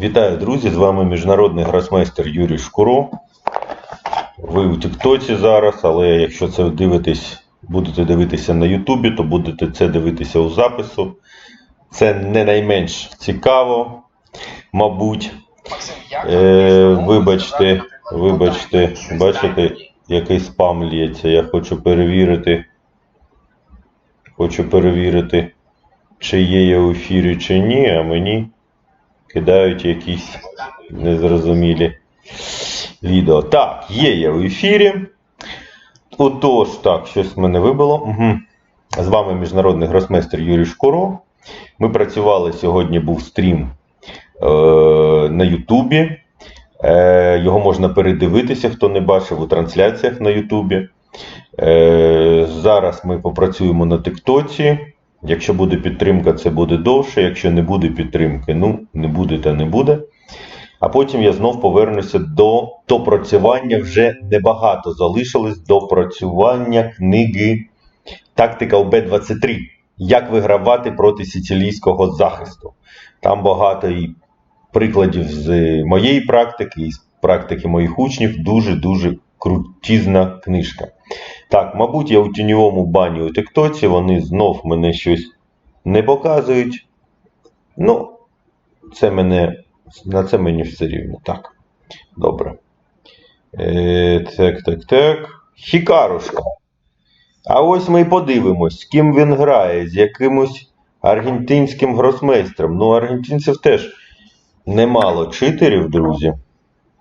Вітаю, друзі! З вами міжнародний гросмейстер Юрій Шкуро. Ви у Тіктоці зараз, але якщо це дивитесь, будете дивитися на Ютубі, то будете це дивитися у запису. Це не найменш цікаво, мабуть. Е, вибачте, вибачте, бачите, який спам лється. Я хочу перевірити. Хочу перевірити, чи є я у ефірі, чи ні, а мені кидають якісь незрозумілі відео. Так, є я в ефірі. Отож, так, щось мене вибило. Угу. З вами міжнародний гросмейстер Юрій Шкуро. Ми працювали сьогодні, був стрім е, на Ютубі. Е, його можна передивитися, хто не бачив у трансляціях на Ютубі. Е, зараз ми попрацюємо на Тиктоці. Якщо буде підтримка, це буде довше. Якщо не буде підтримки, ну не буде та не буде. А потім я знов повернуся до допрацювання. Вже небагато залишилось допрацювання книги Тактика УБ-23. Як вигравати проти сицилійського захисту. Там багато і прикладів з моєї практики, і з практики моїх учнів. Дуже-дуже крутізна книжка. Так, мабуть, я у тіньовому бані у Тиктоці, вони знов мене щось не показують. Ну, це мене, на це мені все рівно. Так. Добре. Е, так, так, так. Хікарушка. А ось ми і подивимось, з ким він грає, з якимось аргентинським гросмейстром. Ну, аргентинців теж немало читерів, друзі.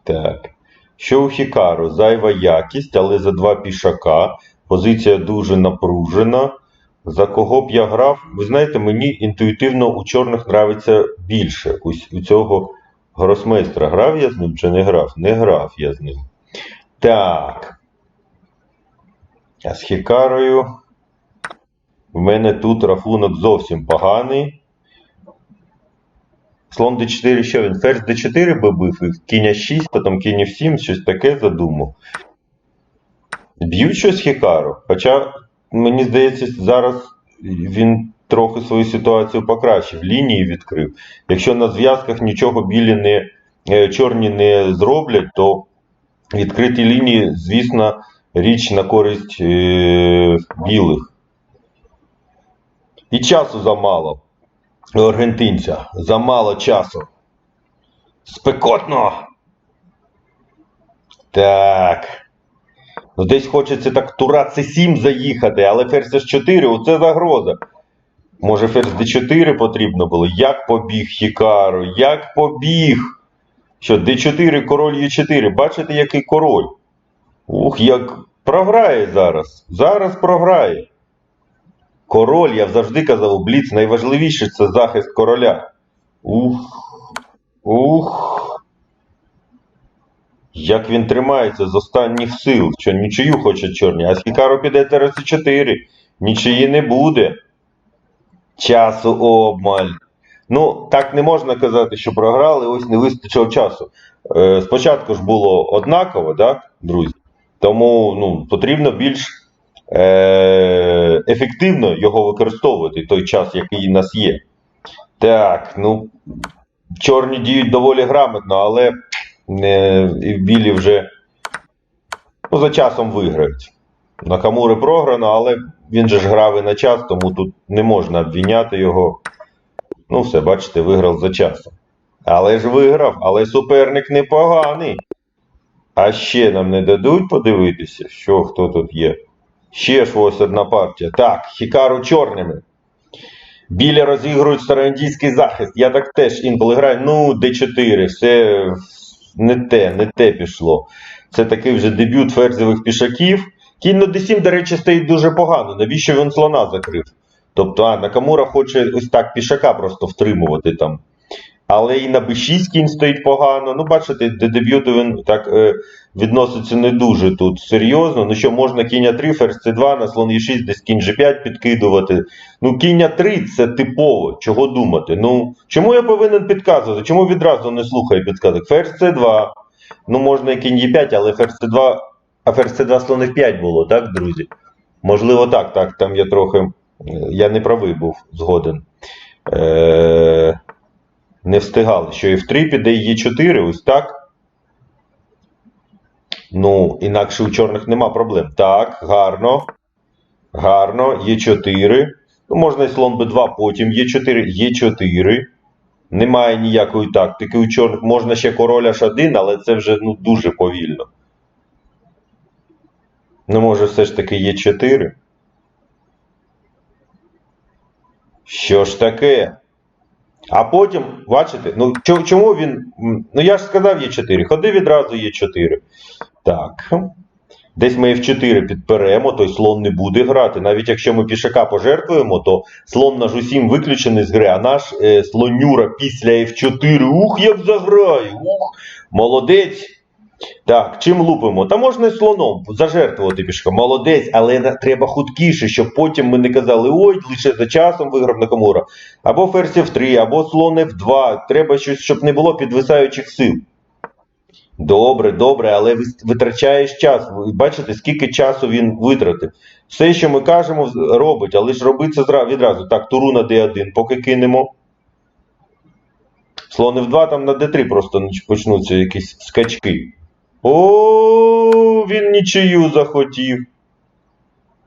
Так. Що у Хікару? Зайва якість, але за два пішака. Позиція дуже напружена. За кого б я грав? Ви знаєте, мені інтуїтивно у чорних нравиться більше. Ось у цього гросмейстра. Грав я з ним чи не грав? Не грав я з ним. Так. А з Хікарою. В мене тут рахунок зовсім поганий. Слон d4, що він? Ферзь d4 би бив, і кінь 6, потім кінь f7, щось таке задумав. Б'ють щось Хікару. Хоча, мені здається, зараз він трохи свою ситуацію покращив, лінії відкрив. Якщо на зв'язках нічого білі не, е, чорні не зроблять, то відкриті лінії, звісно, річ на користь е, білих. І часу замало аргентинця. Замало часу. Спекотно. Так. Ну, десь хочеться так тура С7 заїхати, але ферзь С4 оце загроза. Може ферзь Д4 потрібно було? Як побіг Хікару? Як побіг? Що, Д4, король Е4. Бачите, який король? Ух, як програє зараз. Зараз програє. Король, я завжди казав, у Бліц найважливіше це захист короля. Ух. Ух. Як він тримається з останніх сил, що нічию хоче чорні, а Хікаро піде терес 4 Нічиї не буде. Часу обмаль. Ну, так не можна казати, що програли, ось не вистачило часу. Е, спочатку ж було однаково, так, друзі? Тому ну, потрібно більш е, ефективно його використовувати той час, який у нас є. Так, ну, чорні діють доволі грамотно, але е, білі вже ну, за часом виграють. На Камури програно, але він же ж грав і на час, тому тут не можна обвіняти його. Ну, все, бачите, виграв за часом. Але ж виграв, але суперник непоганий. А ще нам не дадуть подивитися, що хто тут є. Ще ж ось одна партія. Так, Хікару чорними. Білі розігрують староіндійський захист. Я так теж інколи граю. Ну, Д4, все не те, не те пішло. Це такий вже дебют ферзових пішаків. Кінь на D7, до речі, стоїть дуже погано. Навіщо він слона закрив? Тобто, а, Накамура хоче ось так пішака просто втримувати там. Але і на B6 кінь стоїть погано. Ну, бачите, до дебюту він так е, відноситься не дуже тут серйозно. Ну що, можна кінь 3, ферзь c2, на слон e6, десь кінь g5 підкидувати. Ну, кінь 3 це типово, чого думати. Ну, чому я повинен підказувати? Чому відразу не слухаю підказок? Ферзь c2. Ну, можна і кінь e5, але ферзь c2, а ферзь c2 слон f5 було, так, друзі? Можливо, так, так. Там я трохи. Я не правий був згоден. Е, Не встигали. Що F3 піде і Е4, ось так. Ну, інакше у чорних нема проблем. Так, гарно. Гарно. Є4. Ну, можна і слон Б2, потім Є4, Є4. Немає ніякої тактики у чорних. Можна ще король H1, але це вже ну, дуже повільно. Ну, може, все ж таки Є4. Що ж таке? А потім, бачите, ну чому він. Ну я ж сказав Є4, ходи відразу Є4. Так. Десь ми F4 підперемо, той слон не буде грати. Навіть якщо ми пішака пожертвуємо, то слон наш усім виключений з гри, а наш е, слонюра після F4. Ух, як заграє! Ух! Молодець! Так, чим лупимо? Та можна слоном зажертвувати пішка. Молодець, але треба хуткіше, щоб потім ми не казали, ой, лише за часом виграв Накамура. Або ферзь F3, або слон F2. Треба щось, щоб не було підвисаючих сил. Добре, добре, але витрачаєш час. Ви бачите, скільки часу він витратив. Все, що ми кажемо, робить, але ж робить це відразу. Так, туру на D1, поки кинемо. Слон F2 там на D3 просто почнуться якісь скачки. О, він нічию захотів.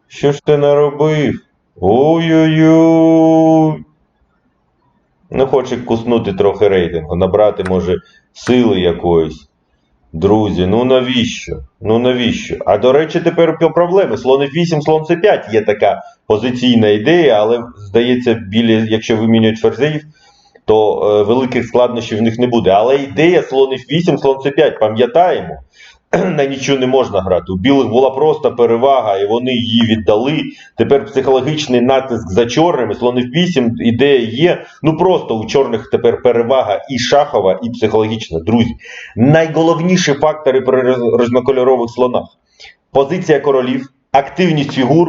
Що ж ти наробив? Ой-ой-ой. Не хоче куснути трохи рейтингу, набрати, може, сили якоїсь. Друзі, ну навіщо? Ну навіщо? А до речі, тепер про проблеми. Слон F8, слон C5 є така позиційна ідея, але здається, білі, якщо вимінюють ферзів, то е, великих складнощів в них не буде. Але ідея слон F8, слон C5, пам'ятаємо, на нічого не можна грати. У білих була просто перевага, і вони її віддали. Тепер психологічний натиск за чорними. Слон F8, ідея є. Ну просто у чорних тепер перевага і шахова, і психологічна. Друзі, найголовніші фактори при різнокольорових слонах: позиція королів, активність фігур,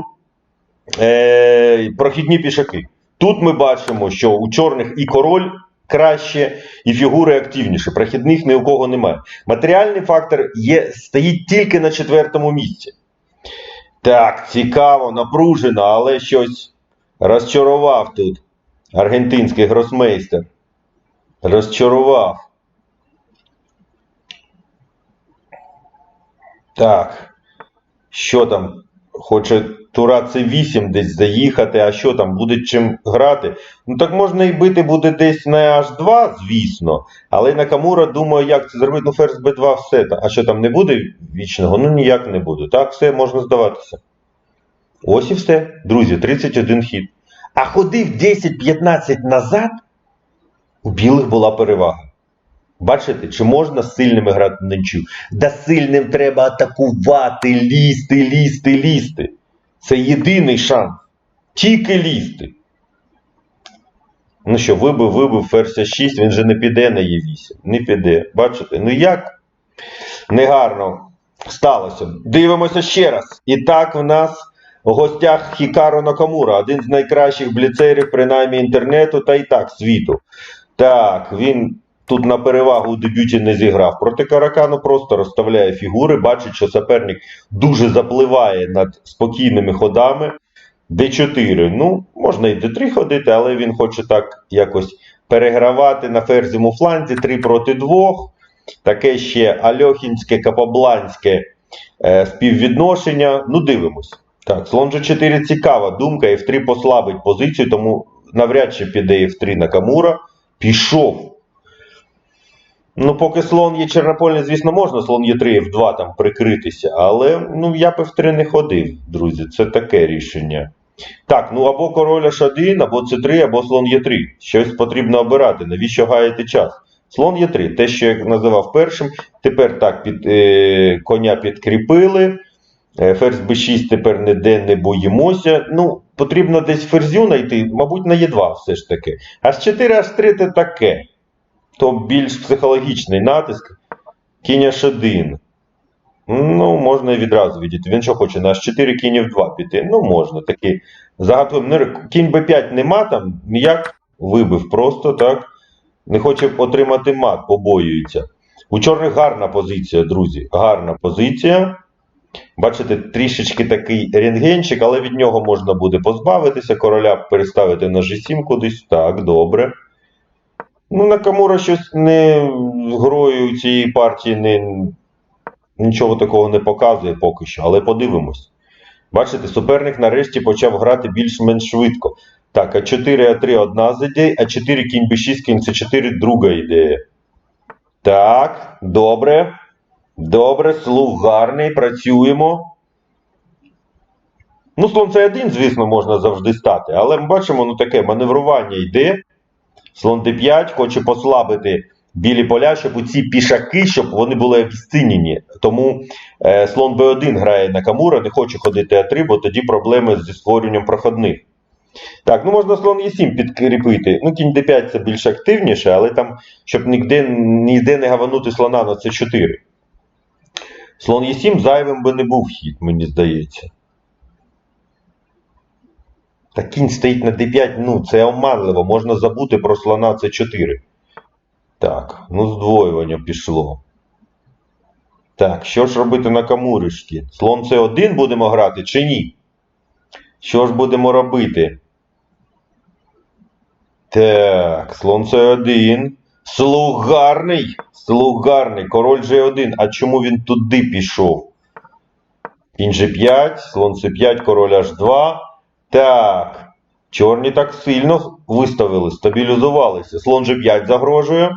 е- прохідні пішаки. Тут ми бачимо, що у чорних і король краще, і фігури активніші. Прохідних ні у кого немає. Матеріальний фактор є, стоїть тільки на четвертому місці. Так, цікаво, напружено, але щось розчарував тут аргентинський гросмейстер. Розчарував. Так. Що там? Хоче Тура С8 десь заїхати, а що там, буде чим грати? Ну так можна і бити буде десь на H2, звісно. Але Накамура думає, як це зробити. Ну, ферзь Б2 все. А що там не буде вічного? Ну ніяк не буде. Так, все, можна здаватися. Ось і все. Друзі, 31 хід. А ходив 10-15 назад, у білих була перевага. Бачите, чи можна з сильними грати на нічю? Да сильним треба атакувати, лізти, лізти, лізти. Це єдиний шанс. Тільки лізти. Ну що, вибив, вибив ферзь 6, він же не піде на Е8. Не піде. Бачите? Ну як? Негарно сталося. Дивимося ще раз. І так в нас в гостях Хікаро Накамура, один з найкращих бліцерів, принаймні інтернету, та й так світу. Так, він тут на перевагу у дебюті не зіграв. Проти Каракану просто розставляє фігури, бачить, що суперник дуже запливає над спокійними ходами. Д4. Ну, можна і Д3 ходити, але він хоче так якось перегравати на ферзівому фланзі 3 проти 2. Таке ще Альохінське, Капабланське е, співвідношення. Ну, дивимось. Так, слон G4 цікава думка, F3 послабить позицію, тому навряд чи піде F3 на Камура. Пішов. Ну, поки слон є чорнопольний, звісно, можна, слон є 3 F2 там прикритися, але ну, я б F3 не ходив, друзі, це таке рішення. Так, ну або король H1, або C3, або слон Е3. Щось потрібно обирати. Навіщо гаяти час? Слон Е3, те, що я називав першим. Тепер так, під, е, коня підкріпили. Е, Ферзь Б6 тепер ніде не боїмося. Ну, потрібно десь ферзю знайти, мабуть, на Е2 все ж таки. H4, H3 це таке. То більш психологічний натиск. Кінь H1. Ну, можна і відразу відійти. Він що хоче, на H4 кінь F2 піти. Ну, можна таки. Загадуємо. Ну, Кінь B5 нема там, ніяк вибив просто, так. Не хоче отримати мат, побоюється. У чорних гарна позиція, друзі. Гарна позиція. Бачите, трішечки такий рентгенчик, але від нього можна буде позбавитися. Короля переставити на G7 кудись. Так, добре. Ну, Накамура щось не з грою цієї партії не, нічого такого не показує поки що, але подивимось. Бачите, суперник нарешті почав грати більш-менш швидко. Так, А4, А3 одна з ідей, А4 кінь Б6, кінь С4 друга ідея. Так, добре. Добре, слух гарний, працюємо. Ну, слон С1, звісно, можна завжди стати, але ми бачимо, ну таке маневрування йде. Слон d5 хоче послабити білі поля, щоб у ці пішаки, щоб вони були обіцінені. Тому е, слон b1 грає на Камура, не хоче ходити А3, бо тоді проблеми зі створенням проходних. Так, ну можна слон Е7 підкріпити. Ну, кінь d5 це більш активніше, але там, щоб ніде, ніде не гаванути слона на c4. Слон Е7 зайвим би не був хід, мені здається. Та кінь стоїть на d5, ну це оманливо, можна забути про слона c4. Так, ну здвоювання пішло. Так, що ж робити на камуришки? Слон c1 будемо грати чи ні? Що ж будемо робити? Так, слон c1. Слух гарний. Слух гарний. Король g1. А чому він туди пішов? Кінь g5, слон c5, король h2. Так. Чорні так сильно виставили, стабілізувалися. Слон G5 загрожує.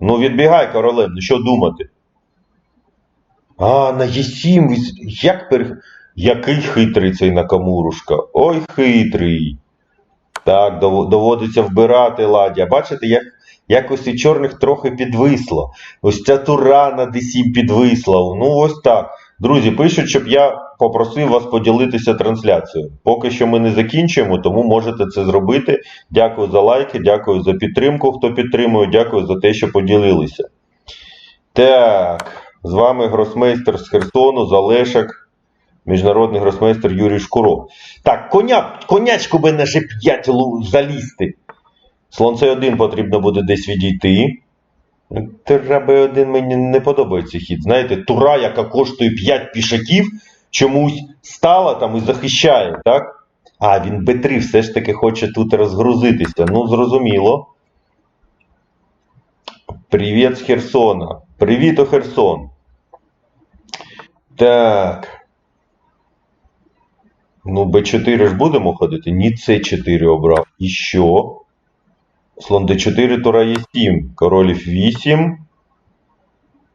Ну, відбігай, королем, ну що думати? А, на Е7. Як пер... Який хитрий цей Накамурушка. Ой, хитрий. Так, доводиться вбирати ладдя. Бачите, як якось і чорних трохи підвисло. Ось ця тура на D7 підвисла. Ну, ось так. Друзі, пишуть, щоб я попросив вас поділитися трансляцією. Поки що ми не закінчуємо, тому можете це зробити. Дякую за лайки, дякую за підтримку, хто підтримує, дякую за те, що поділилися. Так, з вами гросмейстер з Херсону, Залешек, міжнародний гросмейстер Юрій Шкуро. Так, коня, конячку би на G5 залізти. Слон С1 потрібно буде десь відійти. Треба один мені не подобається хід. Знаєте, тура, яка коштує 5 пішаків, чомусь стала там і захищає, так? А, він Б3 все ж таки хоче тут розгрузитися. Ну, зрозуміло. Привіт з Херсона. Привіт, Херсон. Так. Ну, Б4 ж будемо ходити? Ні, С4 обрав. І що? Слон d4, тура Е7, король F8.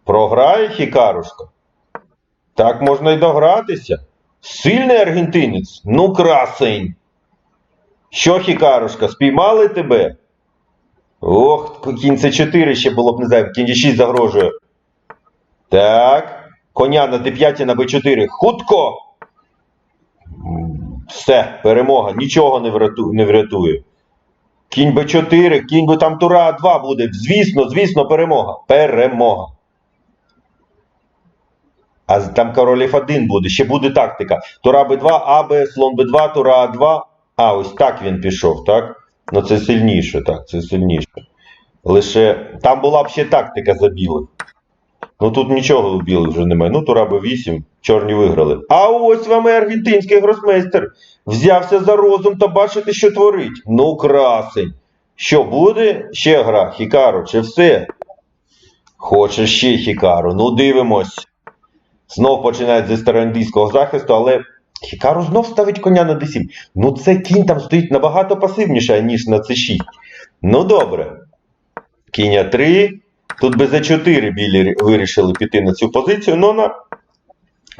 Програє Хікарушка. Так можна й догратися. Сильний аргентинець. Ну, красень. Що, Хікарушка, спіймали тебе? Ох, кінь С4 ще було б не знаю, кінь Е6 загрожує. Так. Коня на d5 на b4. Хутко. Все, перемога. Нічого не врятує. Кінь Б4, кінь би там Тура 2 буде. Звісно, звісно, перемога. Перемога. А там король F1 буде. Ще буде тактика. Тура Б2, АБ, слон Б2, Тура А2. А, ось так він пішов, так? Ну це сильніше, так, це сильніше. Лише там була б ще тактика за білих. Ну тут нічого у білих вже немає. Ну, Тура Б8, чорні виграли. А ось вам і аргентинський гросмейстер. Взявся за розум та бачите, що творить. Ну, красень. Що буде? Ще гра, Хікару, чи все? Хоче ще Хікару. Ну, дивимось. Знов починають зі староіндійського захисту, але Хікару знов ставить коня на d7. Ну, це кінь там стоїть набагато пасивніше, ніж на c6. Ну, добре. Кінь А3. Тут би за 4 білі вирішили піти на цю позицію, але вона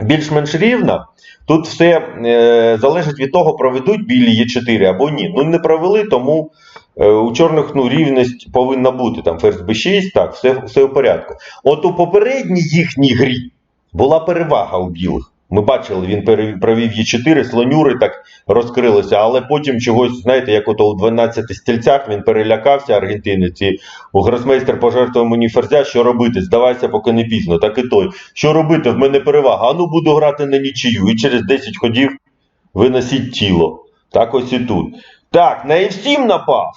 більш-менш рівна. Тут все е, залежить від того, проведуть білі Е4 або ні. Ну не провели, тому е, у чорних ну, рівність повинна бути. Там ферзь Б6, так, все, все в порядку. От у попередній їхній грі була перевага у білих. Ми бачили, він провів Е4, слонюри так розкрилися, але потім чогось, знаєте, як ото у 12 стільцях він перелякався аргентинець. І гросмейстер пожертвував мені ферзя, що робити? Здавайся, поки не пізно. Так і той. Що робити? В мене перевага. А ну буду грати на нічию. І через 10 ходів виносіть тіло. Так ось і тут. Так, на F7 напав.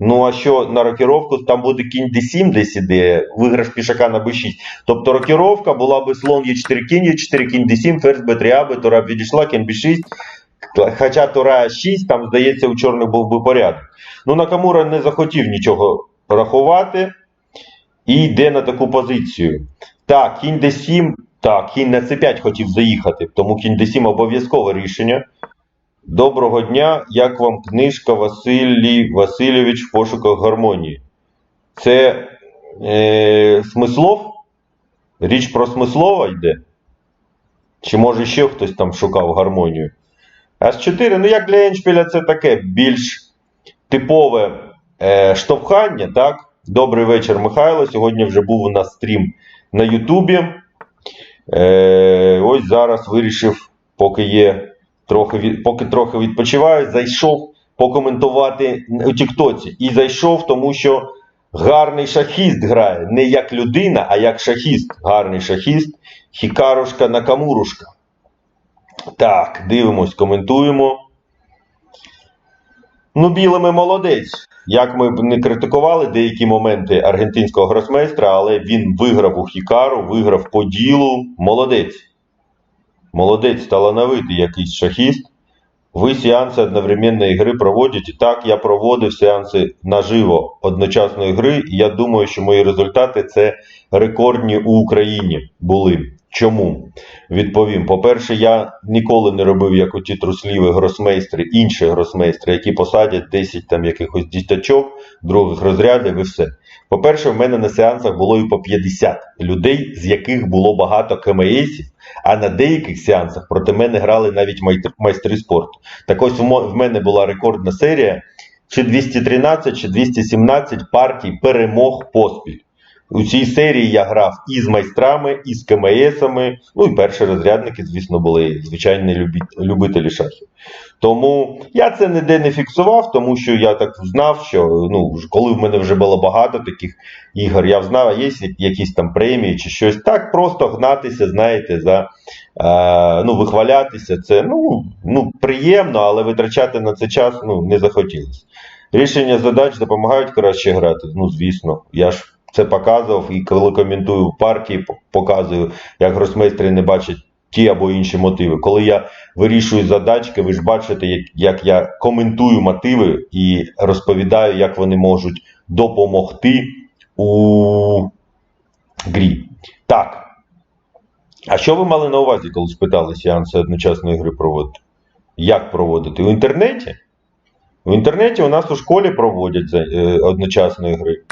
Ну, а що на рокіровку там буде кінь D7 десь іде, виграш пішака на B6. Тобто рокіровка була би слон Е4, кінь Е4, кінь D7, ферзь Б3, А, Б, Тура б відійшла, кінь B6. Хоча Тура 6, там, здається, у чорних був би порядок. Ну, Накамура не захотів нічого рахувати і йде на таку позицію. Так, кінь d7, так, кінь на c5 хотів заїхати, тому кінь d7 обов'язкове рішення. Доброго дня, як вам книжка Василій Васильович в пошуках гармонії? Це е, смислов? Річ про смислова йде? Чи може ще хтось там шукав гармонію? С4, ну як для Еншпіля, це таке більш типове е, штовхання, так? Добрий вечір, Михайло. Сьогодні вже був у нас стрім на Ютубі. Е, ось зараз вирішив, поки є трохи, від- поки трохи відпочиваю, зайшов покоментувати у Тіктоці. І зайшов, тому що гарний шахіст грає. Не як людина, а як шахіст. Гарний шахіст. Хікарушка Накамурушка. Так, дивимось, коментуємо. Ну, білими молодець. Як ми б не критикували деякі моменти аргентинського гросмейстра, але він виграв у Хікару, виграв по ділу. Молодець. Молодець, талановитий якийсь шахіст. Ви сеанси одновременної гри проводите. Так, я проводив сеанси наживо одночасної гри, я думаю, що мої результати це рекордні у Україні були. Чому? Відповім. По-перше, я ніколи не робив, як у ті трусливі гросмейстри, інші гросмейстри, які посадять 10 там якихось діточок, других розрядів і все. По-перше, в мене на сеансах було і по 50 людей, з яких було багато КМСів, а на деяких сеансах проти мене грали навіть майстри спорту. Так ось в мене була рекордна серія, чи 213, чи 217 партій перемог поспіль. У цій серії я грав і з майстрами, і з КМСами. Ну і перші розрядники, звісно, були звичайні любителі шахів. Тому я це ніде не фіксував, тому що я так знав, що ну, коли в мене вже було багато таких ігор, я знав, є якісь там премії чи щось. Так просто гнатися, знаєте, за е, ну, вихвалятися. Це ну, ну, приємно, але витрачати на це час ну, не захотілося. Рішення задач допомагають краще грати. Ну, звісно, я ж це показував, і коли коментую в партії, показую, як гросмейстри не бачать ті або інші мотиви. Коли я вирішую задачки, ви ж бачите, як, як я коментую мотиви і розповідаю, як вони можуть допомогти у грі. Так. А що ви мали на увазі, коли спитали сеанси одночасної гри проводити? Як проводити? У інтернеті? В інтернеті у нас у школі проводять е, одночасної гри.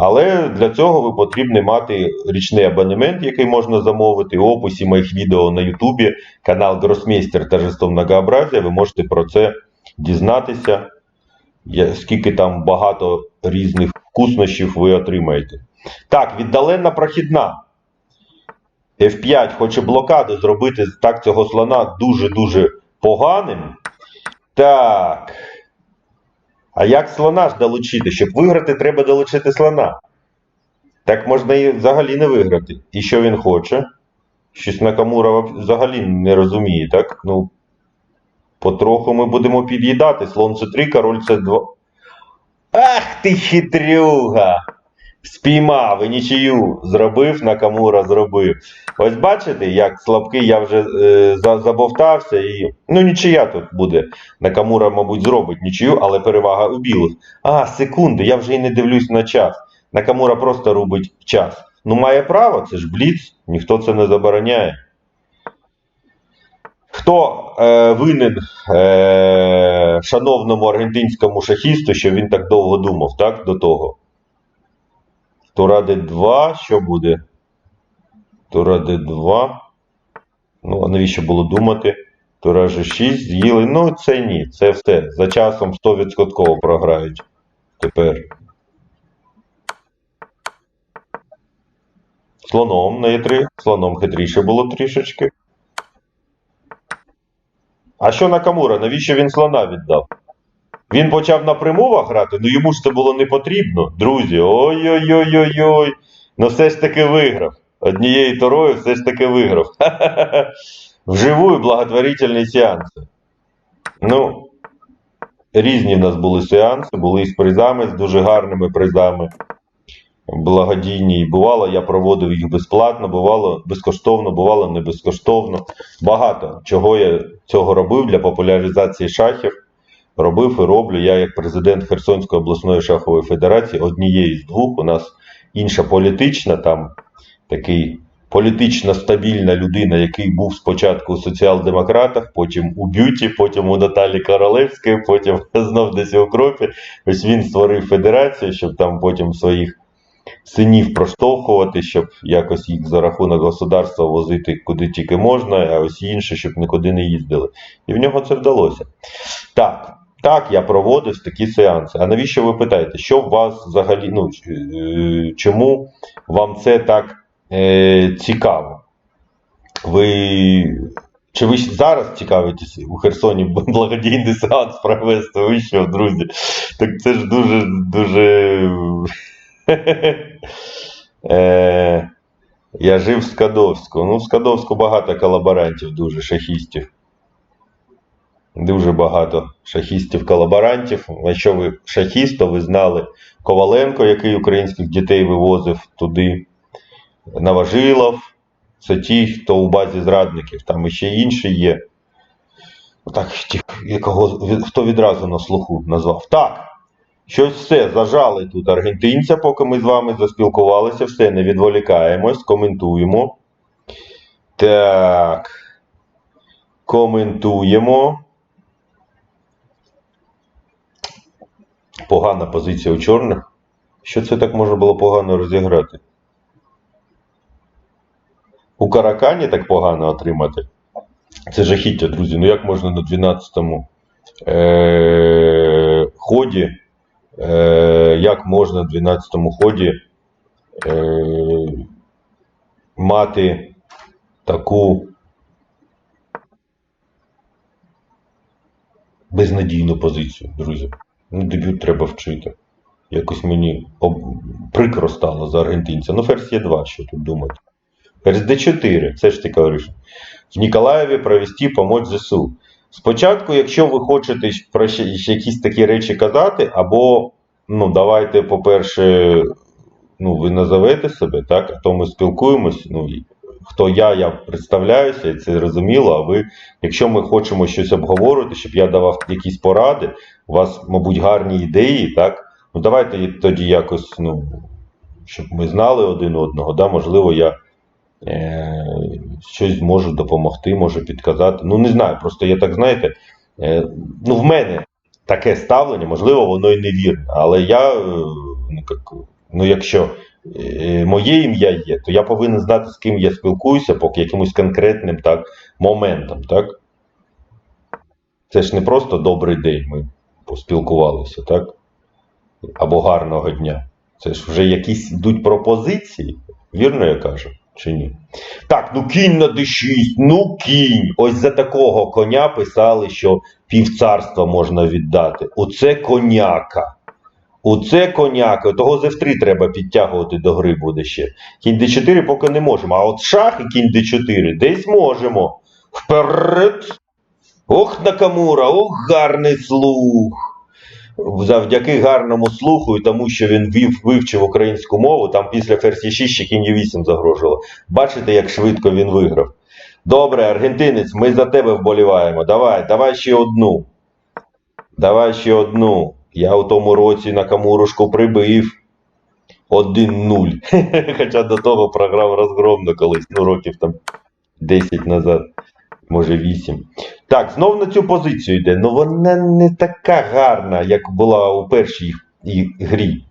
Але для цього ви потрібно мати річний абонемент, який можна замовити. У описі моїх відео на Ютубі, канал Гросмейстер та Жестом Многообразія. Ви можете про це дізнатися, скільки там багато різних вкуснощів ви отримаєте. Так, віддалена прохідна. F5 хоче блокаду зробити так цього слона дуже-дуже поганим. Так. А як слона ж долучити? Щоб виграти, треба долучити слона. Так можна і взагалі не виграти. І що він хоче? Щось Накамура взагалі не розуміє, так? Ну, потроху ми будемо під'їдати. Слон це 3, король це 2. Ах ти хитрюга! Спіймав і нічию зробив, Накамура зробив. Ось бачите, як слабкий я вже е, забовтався і. Ну, нічия тут буде. Накамура, мабуть, зробить нічию, але перевага у білих. А, секунди, я вже і не дивлюсь на час. Накамура просто робить час. Ну, має право, це ж бліц, ніхто це не забороняє. Хто е, винен е, шановному аргентинському шахісту, що він так довго думав, так, до того? Тура Д2, що буде? Тура Д2. Ну, а навіщо було думати? Тура G6 з'їли. Ну, це ні, це все. За часом 100% програють. Тепер. Слоном на Е3. Слоном хитріше було трішечки. А що Накамура? Навіщо він слона віддав? Він почав напряму грати, ну йому ж це було не потрібно. Друзі, ой-ой-ой-ой-ой. Ну все ж таки виграв. Однією торою все ж таки виграв. Вживу благотворительні сеанси. Ну, різні в нас були сеанси, були з призами, з дуже гарними призами. Благодійні. Бувало, я проводив їх безплатно, бувало безкоштовно, бувало не безкоштовно. Багато чого я цього робив для популяризації шахів. Робив і роблю. Я як президент Херсонської обласної шахової федерації, однієї з двох. У нас інша політична, там такий політично стабільна людина, який був спочатку у соціал-демократах, потім у б'юті, потім у Наталі Королевської, потім знов десь у Укропі. Ось він створив федерацію, щоб там потім своїх синів проштовхувати, щоб якось їх за рахунок государства возити куди тільки можна, а ось інші, щоб нікуди не їздили. І в нього це вдалося. Так, так, я проводив такі сеанси. А навіщо ви питаєте, що в вас взагалі, ну, е, чому вам це так е, цікаво? Ви. Чи ви зараз цікавитесь у Херсоні благодійний сеанс провести? Ви що, друзі? Так це ж дуже дуже. Е, я жив в Скадовську. Ну, в Скадовську багато колаборантів, дуже шахістів. Дуже багато шахістів-колаборантів. Якщо ви шахіст, то ви знали Коваленко, який українських дітей вивозив туди. Наважилов. Це ті, хто у базі зрадників. Там іще інші є. Так, ті, якого, хто відразу на слуху назвав. Так. Щось все, зажали тут аргентинця, поки ми з вами заспілкувалися, все, не відволікаємось, коментуємо. Так. Коментуємо. Погана позиція у чорних. Що це так можна було погано розіграти? У Каракані так погано отримати. Це жахіття, друзі. Ну як можна на 12-му е- ході, е- як можна на 12-му ході е- мати таку безнадійну позицію, друзі? Ну, дебют треба вчити. Якось мені прикро стало за аргентинця. Ну, ферзь є 2, що тут думати. Ферзь d4, це ж ти говориш. В Ніколаєві провести помочь ЗСУ. Спочатку, якщо ви хочете про якісь такі речі казати, або, ну, давайте, по-перше, ну, ви назовете себе, так, а то ми спілкуємось. Ну, хто я, я представляюся, і це зрозуміло. А ви, якщо ми хочемо щось обговорити, щоб я давав якісь поради, у вас, мабуть, гарні ідеї, так? Ну, давайте тоді якось, ну, щоб ми знали один одного, да, можливо, я е, щось зможу допомогти, можу підказати. Ну, не знаю, просто я так, знаєте, е, ну, в мене таке ставлення, можливо, воно і невірне, але я, е, ну, як, ну, якщо моє ім'я є, то я повинен знати, з ким я спілкуюся, по якимось конкретним так, моментам, так? Це ж не просто добрий день, ми поспілкувалися, так? Або гарного дня. Це ж вже якісь йдуть пропозиції, вірно я кажу, чи ні? Так, ну кінь на d6, ну кінь. Ось за такого коня писали, що півцарства можна віддати. Оце коняка. Оце коняка. Того з F3 треба підтягувати до гри буде ще. Кінь d4 поки не можемо. А от шах і кінь d4 десь можемо. Вперед! Ох, Накамура, ох, гарний слух. Завдяки гарному слуху і тому, що він вів, вивчив українську мову, там після ферзі 6 ще кінь 8 загрожувало. Бачите, як швидко він виграв. Добре, аргентинець, ми за тебе вболіваємо. Давай, давай ще одну. Давай ще одну. Я у тому році на камурушку прибив. 1-0. Хоча до того програв розгромно колись, ну років там 10 назад, може 8. Так, знов на цю позицію йде. Ну вона не така гарна, як була у першій грі.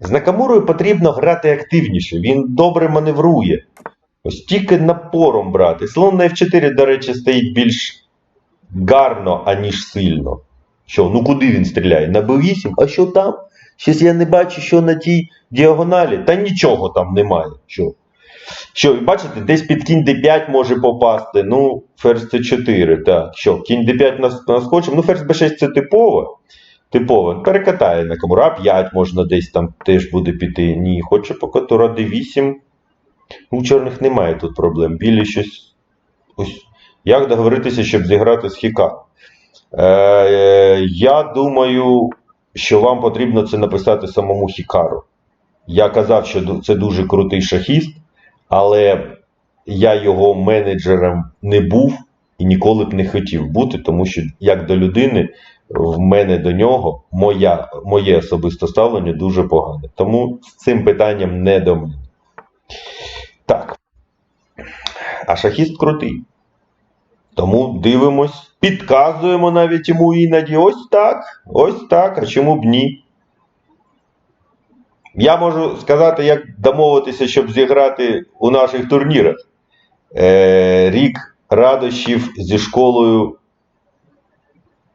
З Накамурою потрібно грати активніше. Він добре маневрує. Ось тільки напором брати. Слон на F4, до речі, стоїть більш гарно, аніж сильно. Що, ну куди він стріляє? На Б8? А що там? Щось я не бачу, що на тій діагоналі. Та нічого там немає. Що? Що, бачите, десь під кінь d5 може попасти. Ну, ферзь c4. Так, що, кінь d5 нас- наскочив. Ну, ферзь b6 це типово. Типово. Перекатає на камура 5 можна десь там теж буде піти. Ні, хоче поки тура d8. У чорних немає тут проблем. Білі щось. Ось. Як договоритися, щоб зіграти з хіка? Е, я думаю, що вам потрібно це написати самому Хікару. Я казав, що це дуже крутий шахіст, але я його менеджером не був. і ніколи б не хотів бути, тому що як до людини, в мене до нього моя, моє особисте ставлення дуже погане. Тому з цим питанням не до мене. Так. А шахіст крутий. Тому дивимось, підказуємо навіть йому іноді. Ось так, ось так, а чому б ні? Я можу сказати, як домовитися, щоб зіграти у наших турнірах. Е, рік радощів зі школою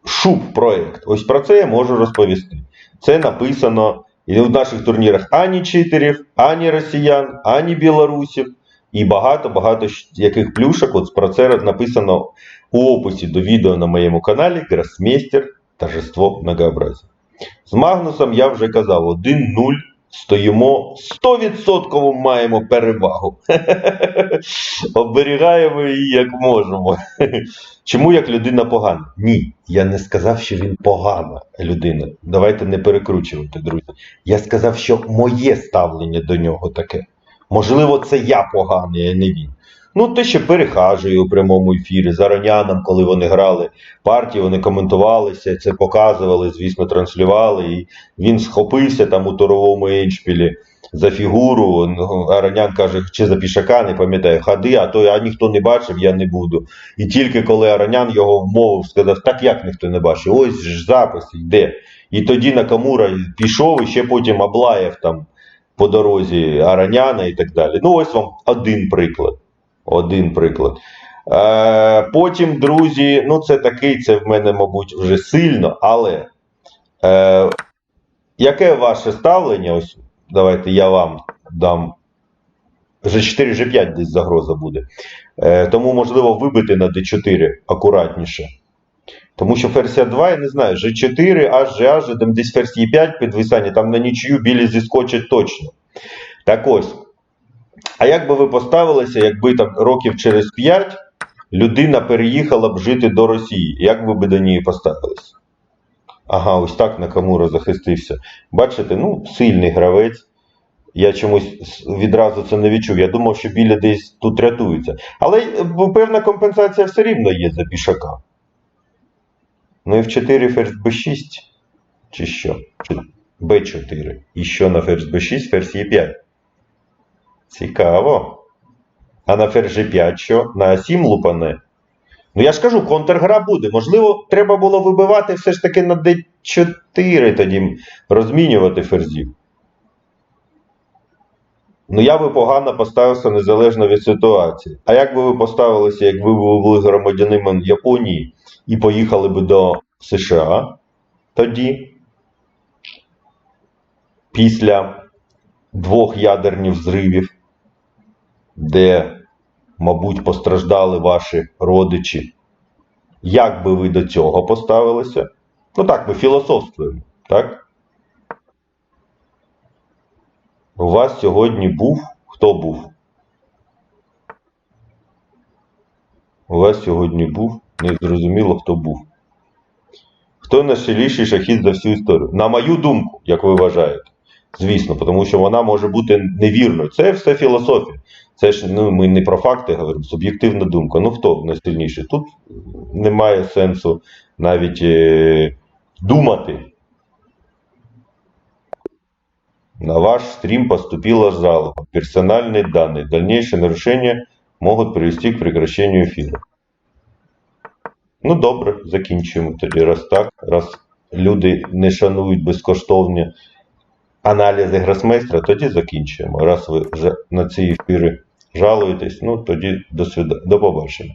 Шуб проєкт. Ось про це я можу розповісти. Це написано і в наших турнірах ані читерів, ані росіян, ані білорусів. І багато-багато яких плюшок. От про це написано у описі до відео на моєму каналі Гросмейстер Торжество Многообразия. З Магнусом я вже казав 1-0. Стоїмо 100% маємо перевагу. Оберігаємо її як можемо. Чому як людина погана? Ні, я не сказав, що він погана людина. Давайте не перекручувати, друзі. Я сказав, що моє ставлення до нього таке. Можливо, це я поганий, а не він. Ну, те, що перехажує у прямому ефірі з Аронянам, коли вони грали партії, вони коментувалися, це показували, звісно, транслювали. І він схопився там у торовому еншпілі за фігуру. Ну, Аронян каже, чи за пішака, не пам'ятаю, ходи, а то а ніхто не бачив, я не буду. І тільки коли Аронян його вмовив, сказав, так як ніхто не бачив, ось ж запис йде. І тоді Накамура пішов, і ще потім облаяв там по дорозі Ароняна і так далі. Ну, ось вам один приклад. Один приклад. Е, потім, друзі, ну це такий, це в мене, мабуть, вже сильно, але е, яке ваше ставлення? Ось давайте я вам дам. G4, G5 десь загроза буде. Е, тому, можливо, вибити на D4 акуратніше. Тому що ферзь 2, я не знаю, G4, H, H, там десь ферзь E5 підвисання, там на нічию білі зіскочать точно. Так ось. А як би ви поставилися, якби там років через 5 людина переїхала б жити до Росії? Як ви б до неї поставилися? Ага, ось так Накамура захистився. Бачите, ну, сильний гравець. Я чомусь відразу це не відчув. Я думав, що біля десь тут рятується. Але е, певна компенсація все рівно є за пішака. Ну і в 4 ферзь b6. Чи що? Чи b4. І що на ферзь b6, ферзь e5. Цікаво. А на ферзь G5 що? На 7 лупане. Ну я ж кажу, контргра буде. Можливо, треба було вибивати все ж таки на D4 тоді розмінювати ферзів. Ну, я би погано поставився незалежно від ситуації. А як би ви поставилися, якби ви були громадянином Японії і поїхали би до США тоді? Після двох ядерних взривів, де, мабуть, постраждали ваші родичі. Як би ви до цього поставилися? Ну так, ми філософствуємо, так? У вас сьогодні був. Хто був? У вас сьогодні був. Не зрозуміло, хто був. Хто найсильніший шахіст за всю історію? На мою думку, як ви вважаєте. Звісно, тому що вона може бути невірною. Це все філософія. Це ж ну, ми не про факти говоримо, суб'єктивна думка. Ну хто найсильніший? Тут немає сенсу навіть е, думати. На ваш стрим поступила жалоба. Персональные данные. Дальнейшие нарушения могут привести к прекращению эфира. Ну, добре, закінчуємо тоді. Раз так, раз люди не шанують безкоштовні аналізи гросмейстра, тоді закінчуємо. Раз ви вже на ці ефіри жалуєтесь, ну тоді до, свида... до побачення.